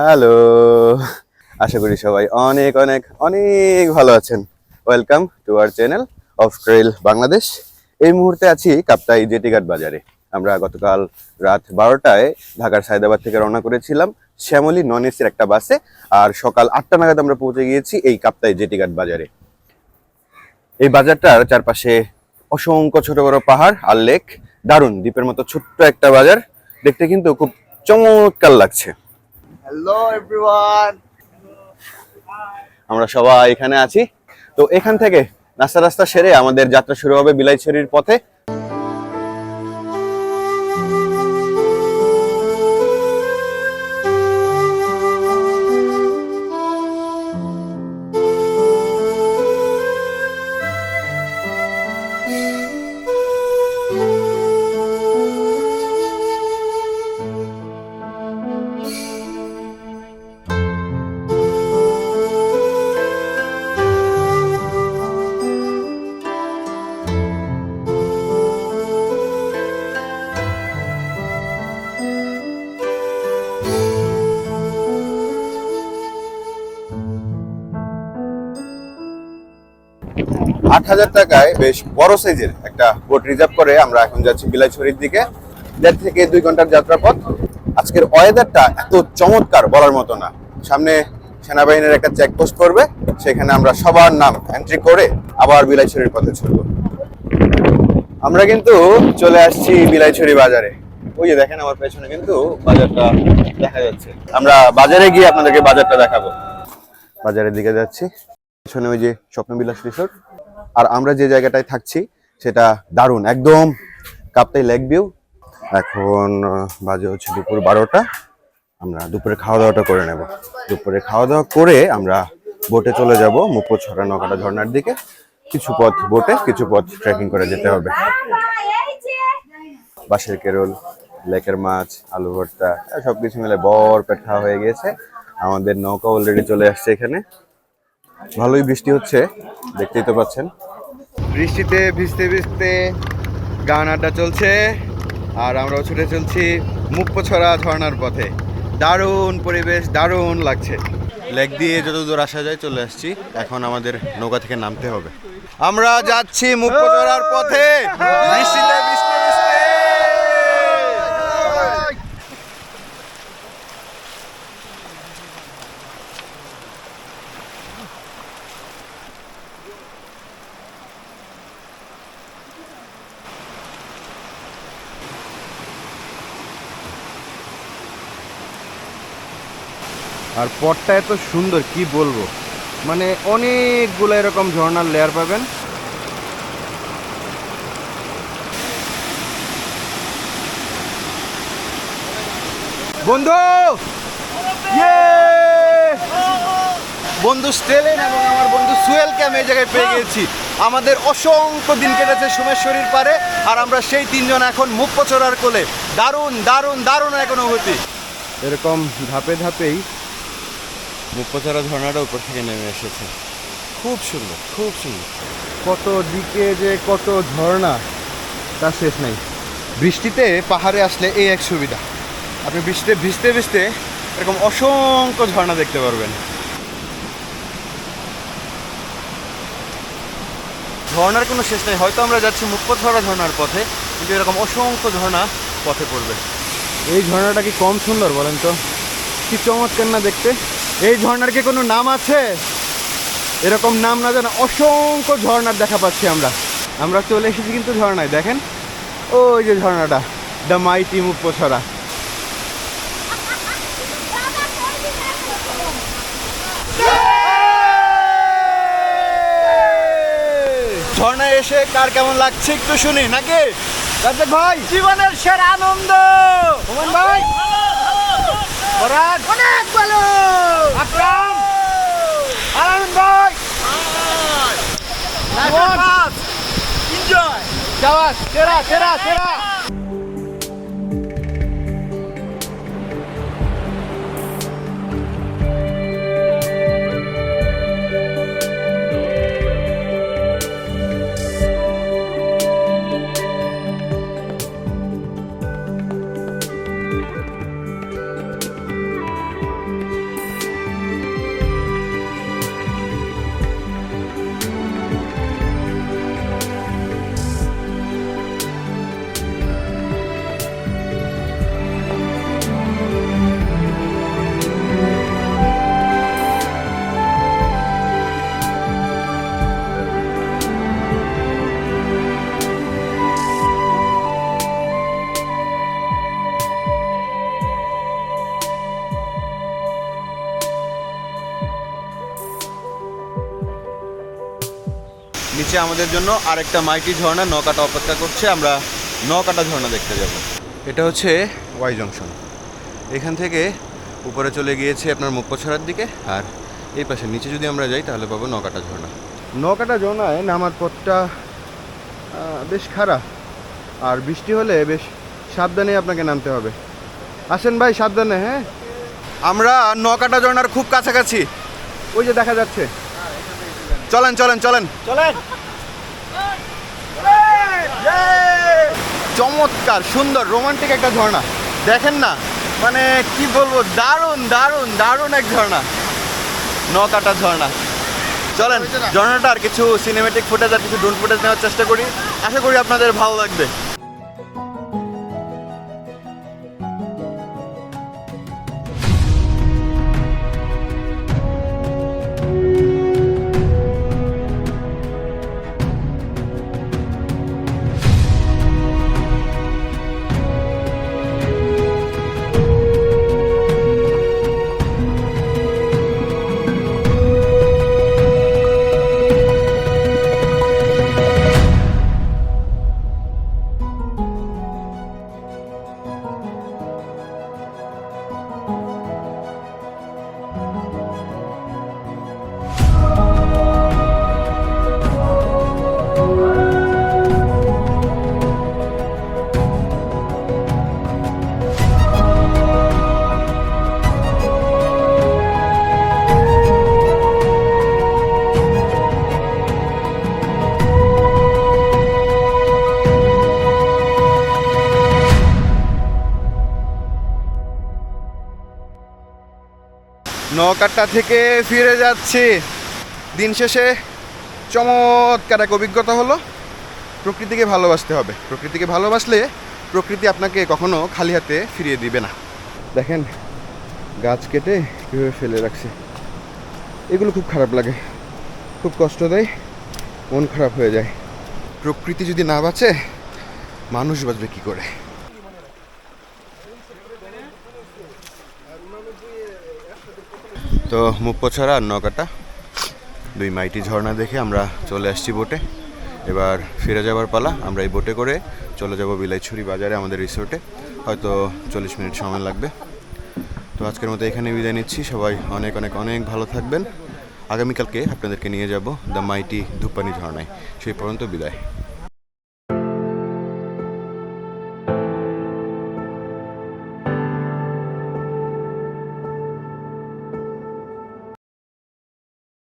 Hello আশা করি সবাই অনেক অনেক অনেক ভালো আছেন। Welcome to our channel of trail Bangladesh এই মুহূর্তে আছি কাপ্তাই জেটিঘাট বাজারে আমরা গতকাল রাত বারোটায় ঢাকার সায়দাবাদ থেকে রওনা করেছিলাম শ্যামলী নন এসির একটা বাসে, আর সকাল আটটা নাগাদ আমরা পৌঁছে গিয়েছি এই কাপ্তাই জেটিঘাট বাজারে এই বাজারটার চারপাশে অসংখ্য ছোট বড় পাহাড় আর লেক। দারুণ, দ্বীপের মতো ছোট্ট একটা বাজার। দেখতে কিন্তু খুব চমৎকার লাগছে। হ্যালো এভরিওয়ান আমরা সবাই এখানে আছি। তো এখান থেকে রাস্তা রাস্তা সেরে আমাদের যাত্রা শুরু হবে বিলাইছড়ির পথে। আট হাজার টাকায় বেশ বড় সাইজের একটা বোট রিজার্ভ করে আমরা এখন যাচ্ছি বিলাইছড়ির দিকে। দেড় থেকে দুই ঘণ্টার যাত্রাপথ। আজকের ওয়েদারটা এত চমৎকার বলার মতো না। সামনে সেনাবাহিনীর একটা চেকপোস্ট করবে, সেখানে আমরা সবার নাম এন্ট্রি করে আবার বিলাইছড়ির পথে ছুটব আমরা কিন্তু চলে আসছি বিলাইছড়ি বাজারে। ওই যে দেখেন আমার পেছনে কিন্তু বাজারটা দেখা যাচ্ছে। আমরা বাজারে গিয়ে আপনাদেরকে বাজারটা দেখাবো। বাজারের দিকে যাচ্ছি। পেছনে ওই যে স্বপ্নবিলাস রিসোর্ট আর আমরা যে জায়গাটায় থাকছি, সেটা দারুণ। একদম কাপ্তাই লেক ভিউ। এখন বাজে হচ্ছে দুপুর বারোটা। আমরা দুপুরে খাওয়া দাওয়াটা করে নেব। দুপুরে খাওয়া দাওয়া করে আমরা বোটে চলে যাব ছড়া নকাটা ঝর্নার দিকে। কিছু পথ বোটে, কিছু পথ ট্রেকিং করে যেতে হবে। বাঁশের কেরল, লেকের মাছ, আলু ভর্তা সব কিছু মিলে বর পেট খাওয়া হয়ে গিয়েছে আমাদের নৌকা অলরেডি চলে আসছে এখানে। ভালোই বৃষ্টি হচ্ছে দেখতেই তো পাচ্ছেন। বৃষ্টিতে ভিজতে ভিজতে গান আড্ডা চলছে আর আমরাও ছুটে চলছি মুক্তছড়া ঝর্ণার পথে। দারুণ পরিবেশ দারুণ লাগছে। লেক দিয়ে যত দূর আসা যায় চলে আসছি এখন আমাদের নৌকা থেকে নামতে হবে। আমরা যাচ্ছি মুক্তছড়ার পথে বৃষ্টিতে ভিজতে ভিজতে আর পথটা এত সুন্দর কি বলব? মানে অনেকগুলো এরকম ঝর্ণার লেয়ার পাবেন। বন্ধু! বন্ধু স্টেলেন এবং আমার বন্ধু সুয়েলকে আমি এই জায়গায় পেয়ে গেছি আমাদের অসংখ্য দিন কেটেছে সোমেশ্বরীর পারে আর আমরা সেই তিনজন এখন মুখ চড়ার কোলে। দারুণ দারুণ দারুণ এক অনুভূতি এরকম ধাপে ধাপেই মুপ্পচারা ঝর্ণাটা উপর থেকে নেমে এসেছে। খুব সুন্দর খুব সুন্দর। কত দিকে যে কত ঝর্ণা তার শেষ নাই। বৃষ্টিতে পাহাড়ে আসলে এই এক সুবিধা। আপনি বৃষ্টিতে ভিজতে ভিজতে এরকম অসংখ্য ঝর্ণা দেখতে পারবেন। ঝর্ণার কোনো শেষ নেই। হয়তো আমরা যাচ্ছি মুক্তছড়া ঝর্ণার পথে, কিন্তু এরকম অসংখ্য ঝর্ণা পথে পড়বে। এই ঝর্ণাটা কি কম সুন্দর বলেন তো? কি চমৎকার না দেখতে? এই ঝর্ণার কি কোনো নাম আছে? এরকম নাম না জানা অসংখ্য ঝর্ণার দেখা পাচ্ছি আমরা। আমরা চলে এসেছি কিন্তু ঝর্ণায় দেখেন? ওই যে ঝর্ণাটা দ্য মাইটি মুপ্পছড়া। ঝর্ণায় এসে কার কেমন লাগছে একটু শুনি নাকি? ভাই! জীবনের সেরা আনন্দ! ভাই! ফরাদ অনেক ভালো আকরাম। আনন্দ ভাই। এনজয় যাওয়াস সেরা সেরা সেরা। নিচে আমাদের জন্য আরেকটা মাইটি ঝর্ণা নৌকাটা অপেক্ষা করছে। আমরা নৌকাটা ঝর্ণা দেখতে যাব। এটা হচ্ছে ওয়াই জংশন। এখান থেকে উপরে চলে গিয়েছে আপনার মুক্তছড়ার দিকে আর এই পাশে নিচে যদি আমরা যাই তাহলে পাবো নৌকাটা ঝর্ণা। নৌকাটা ঝর্ণায় নামার পথটা বেশ খারাপ। আর বৃষ্টি হলে বেশ সাবধানে আপনাকে নামতে হবে। আসেন ভাই সাবধানে হ্যাঁ? আমরা নৌকাটা ঝর্ণার খুব কাছাকাছি। ওই যে দেখা যাচ্ছে। চলেন চলেন চলেন। চলেন। চমৎকার সুন্দর রোমান্টিক একটা ঝর্ণা। দেখেন না মানে কি বলব দারুণ দারুণ দারুণ এক ঝর্ণা। নকাটা ঝর্ণা। চলেন ঝর্ণাটার কিছু সিনেমেটিক ফুটেজ আর কিছু ড্রোন ফুটেজ নেওয়ার চেষ্টা করি। আশা করি আপনাদের ভালো লাগবে। নৌকাটা থেকে ফিরে যাচ্ছি। দিন শেষে চমৎকার এক অভিজ্ঞতা হলো, প্রকৃতিকে ভালোবাসতে হবে। প্রকৃতিকে ভালোবাসলে প্রকৃতি আপনাকে কখনো খালি হাতে ফিরিয়ে দিবে না। দেখেন, গাছ কেটে কীভাবে ফেলে রাখছে। এগুলো খুব খারাপ লাগে। খুব কষ্ট দেয়, মন খারাপ হয়ে যায়। প্রকৃতি যদি না বাঁচে, মানুষ বাঁচবে কী করে? তো মুখপছড়া আর নকাটা, দুই মাইটি ঝর্ণা দেখে আমরা চলে আসছি বোটে। এবার ফিরে যাবার পালা, আমরা এই বোটে করে চলে যাব বিলাইছড়ি বাজারে আমাদের রিসোর্টে। হয়তো চল্লিশ মিনিট সময় লাগবে। তো আজকের মতো এখানে বিদায় নিচ্ছি। সবাই অনেক অনেক অনেক ভালো থাকবেন। আগামীকালকে আপনাদেরকে নিয়ে যাব দ্য মাইটি ধূপানি ঝর্ণায়। সেই পর্যন্ত বিদায়।